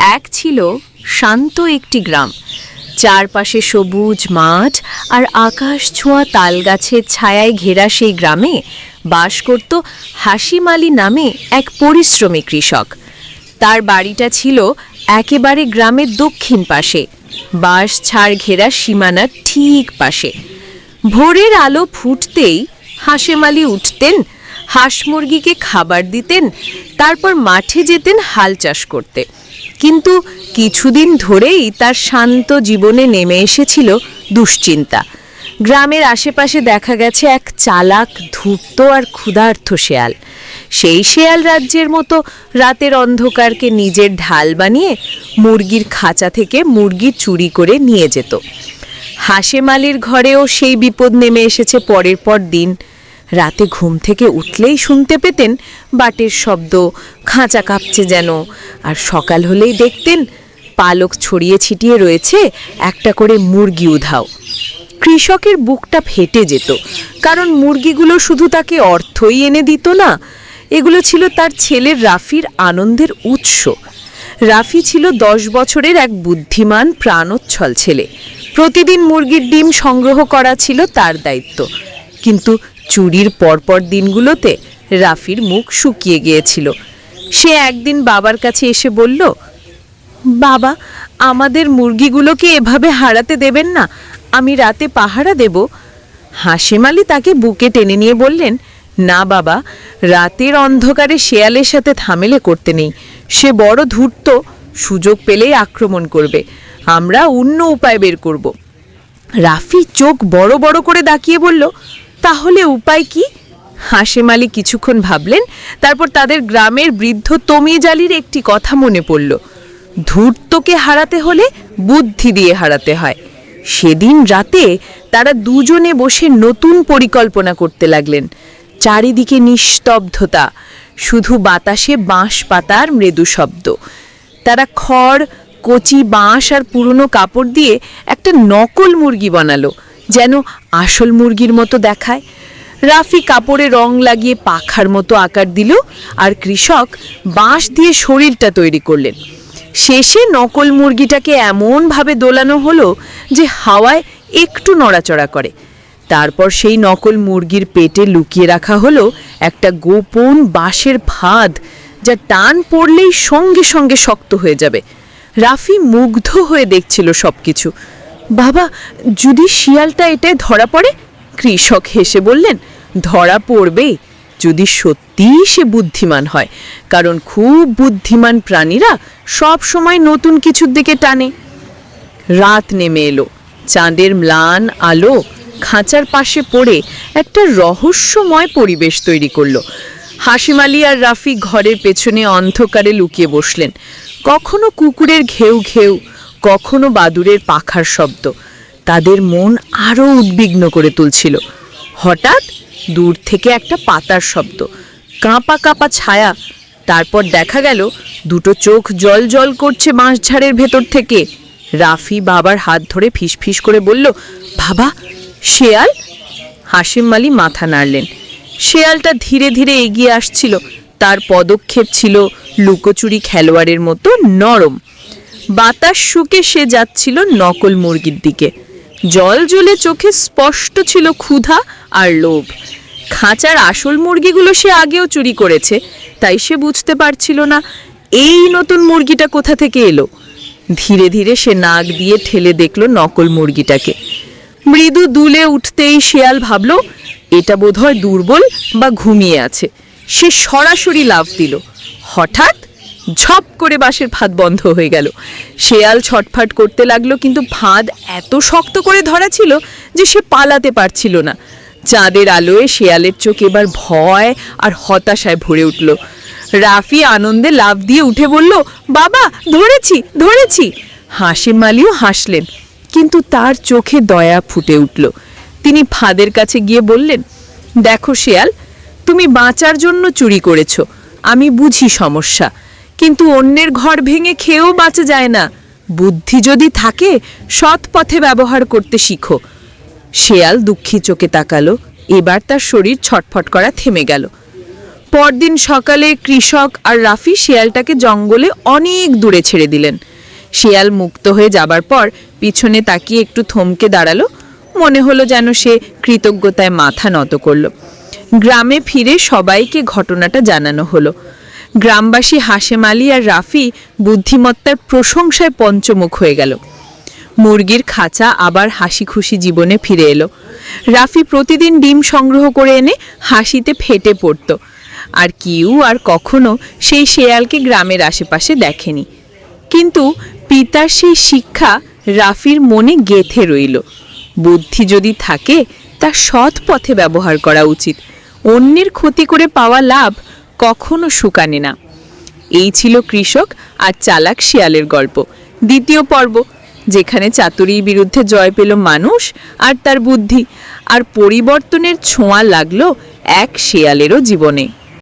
এক ছিল শান্ত একটি গ্রাম। চারপাশে সবুজ মাঠ আর আকাশ ছোঁয়া তালগাছের ছায়ায় ঘেরা সেই গ্রামে বাস করত হাসিম আলী নামে এক পরিশ্রমী কৃষক। তার বাড়িটা ছিল একেবারে গ্রামের দক্ষিণ পাশে। বাঁশ ছাড় ঘেরা সীমানার ঠিক পাশে। ভোরের আলো ফুটতেই হাসেম উঠতেন, হাঁস মুরগিকে খাবার দিতেন, তারপর মাঠে যেতেন হাল চাষ করতে। কিন্তু কিছুদিন ধরেই তার শান্ত জীবনে নেমে এসেছিল দুশ্চিন্তা। গ্রামের আশেপাশে দেখা গেছে এক চালাক, ধূর্ত আর ক্ষুধার্থ শেয়াল। সেই শেয়াল রাজ্যের মতো রাতের অন্ধকারকে নিজের ঢাল বানিয়ে মুরগির খাঁচা থেকে মুরগি চুরি করে নিয়ে যেত। হাসেমালির ঘরেও সেই বিপদ নেমে এসেছে পরের পর দিন। রাতে ঘুম থেকে উঠলেই শুনতে পেতেন বাটের শব্দ, খাঁচা কাঁপছে যেন। আর সকাল হলেই দেখতেন পালক ছড়িয়ে ছিটিয়ে রয়েছে একটা করে মুরগি উধাও। কৃষকের বুকটা ফেটে যেত, কারণ মুরগিগুলো শুধু তাকে অর্থই এনে দিত না, এগুলো ছিল তার ছেলের রাফির আনন্দের উৎস। রাফি ছিল দশ বছরের এক বুদ্ধিমান, প্রাণোচ্ছল ছেলে। প্রতিদিন মুরগির ডিম সংগ্রহ করা ছিল তার দায়িত্ব। কিন্তু চুরির পরপর দিনগুলোতে রাফির মুখ শুকিয়ে গিয়েছিল। সে একদিন বাবার কাছে এসে বলল, বাবা, আমাদের মুরগিগুলোকে এভাবে হারাতে দেবেন না, আমি রাতে পাহারা দেব। হাসেম আলী তাকে বুকে টেনে নিয়ে বললেন, না বাবা, রাতের অন্ধকারে শেয়ালের সাথে থামেলে করতে নেই। সে বড় ধূর্ত, সুযোগ পেলেই আক্রমণ করবে। আমরা অন্য উপায় বের করব। রাফি চোখ বড় বড় করে দাকিয়ে বলল তাহলে উপায় কি? হাসেম আলী কিছুক্ষণ ভাবলেন, তারপর তাদের গ্রামের বৃদ্ধ তমিজালির একটি কথা মনে পড়ল। ধূর্তকে হারাতে হলে বুদ্ধি দিয়ে হারাতে হয়। সেদিন রাতে তারা দুজনে বসে নতুন পরিকল্পনা করতে লাগলেন। চারিদিকে নিস্তব্ধতা, শুধু বাতাসে বাঁশ পাতার মৃদু শব্দ। তারা খড়, কচি বাঁশ আর পুরনো কাপড় দিয়ে একটা নকল মুরগি বানালো। যেন আসল মুরগির মতো দেখায়। রাফি কাপড়ে রং লাগিয়ে পাখার মতো আকার দিল আর কৃষক বাঁশ দিয়ে শরীরটা তৈরি করলেন। শেষে নকল মুরগিটাকে এমনভাবে দোলানো হলো যে হাওয়ায় একটু নড়াচড়া করে। তারপর সেই নকল মুরগির পেটে লুকিয়ে রাখা হলো একটা গোপন বাঁশের ফাঁদ যা টান পড়লেই সঙ্গে সঙ্গে শক্ত হয়ে যাবে। রাফি মুগ্ধ হয়ে দেখছিল সবকিছু। বাবা, যদি শিয়ালটা এটায় ধরা পড়ে, কৃষক হেসে বললেন, ধরা পড়বেই যদি সত্যিই সে বুদ্ধিমান হয়, কারণ খুব বুদ্ধিমান প্রাণীরা সব সময় নতুন কিছুর দিকে টানে। রাত নেমে এলো, চাঁদের ম্লান আলো খাঁচার পাশে পড়ে একটা রহস্যময় পরিবেশ তৈরি করল। হাসিম আলী আর রাফি ঘরের পেছনে অন্ধকারে লুকিয়ে বসলেন। কখনো কুকুরের ঘেউ ঘেউ কখনো বাদুরের পাখার শব্দ। তাদের মন আরও উদ্বিগ্ন করে তুলছিল। হঠাৎ দূর থেকে একটা পাতার শব্দ। কাঁপা কাঁপা ছায়া। তারপর দেখা গেল, দুটো চোখ জল জল করছে বাঁশঝাড়ের ভেতর থেকে। রাফি বাবার হাত ধরে ফিসফিস করে বলল, বাবা, শেয়াল? হাসিম মালি মাথা নাড়লেন। শেয়ালটা ধীরে ধীরে এগিয়ে আসছিল। তার পদক্ষেপ ছিল লুকোচুরি খেলোয়াড়ের মতো নরম। বাতাস শুকে সে যাচ্ছিল নকল মুরগির দিকে। জল জ্বলে চোখে স্পষ্ট ছিল ক্ষুধা আর লোভ। খাঁচার আসল মুরগিগুলো সে আগেও চুরি করেছে, তাই সে বুঝতে পারছিল না, এই নতুন মুরগিটা কোথা থেকে এলো? ধীরে ধীরে সে নাক দিয়ে ঠেলে দেখল নকল মুরগিটাকে। মৃদু দুলে উঠতেই শেয়াল ভাবল, এটা বোধহয় দুর্বল বা ঘুমিয়ে আছে। সে সরাসরি লাভ দিল। হঠাৎ ঝপ করে বাঁশের ফাঁদ বন্ধ হয়ে গেল। শেয়াল ছটফাট করতে লাগল, কিন্তু ফাঁদ এত শক্ত করে ধরা ছিল যে সে পালাতে পারছিল না। চাঁদের আলোয় শেয়ালের চোখ এবার ভয় আর হতাশায় ভরে উঠল। রাফি আনন্দে লাভ দিয়ে উঠে বলল, বাবা, ধরেছি ধরেছি। হাসিম মালিও হাসলেন, কিন্তু তার চোখে দয়া ফুটে উঠল। তিনি ফাঁদের কাছে গিয়ে বললেন, দেখো শেয়াল, তুমি বাঁচার জন্য চুরি করেছ। আমি বুঝি সমস্যা। কিন্তু অন্যের ঘর ভেঙে খেয়েও বাঁচা যায় না। বুদ্ধি যদি থাকে, সৎ পথে ব্যবহার করতে শিখো। শেয়াল দুঃখী চোখে তাকালো, এবার তার শরীর ছটফট করা থেমে গেল। পরদিন সকালে কৃষক আর রাফি শিয়ালটাকে জঙ্গলে অনেক দূরে ছেড়ে দিলেন। শিয়াল মুক্ত হয়ে যাবার পর পিছনে তাকিয়ে একটু থমকে দাঁড়াল, মনে হলো যেন সে কৃতজ্ঞতায় মাথা নত করল। গ্রামে ফিরে সবাইকে ঘটনাটা জানানো হলো। গ্রামবাসী হাশেম আলী আর রাফি বুদ্ধিমত্তার প্রশংসায় পঞ্চমুখ হয়ে গেল। মুরগির খাঁচা আবার হাসি খুশি জীবনে ফিরে এলো। রাফি প্রতিদিন ডিম সংগ্রহ করে এনে হাসিতে ফেটে পড়তো। আর কিউ আর কখনো সেই শেয়ালকে গ্রামের আশেপাশে দেখেনি। কিন্তু পিতার সেই শিক্ষা রাফির মনে গেথে রইল। বুদ্ধি যদি থাকে, তা সৎ পথে ব্যবহার করা উচিত। অন্যের ক্ষতি করে পাওয়া লাভ কখনো শুকানে না। এই ছিল কৃষক আর চালাক শিয়ালের গল্প। দ্বিতীয় পর্ব, যেখানে চাতুরির বিরুদ্ধে জয় পেল মানুষ আর তার বুদ্ধি। আর পরিবর্তনের ছোঁয়া লাগল এক শিয়ালেরও জীবনে।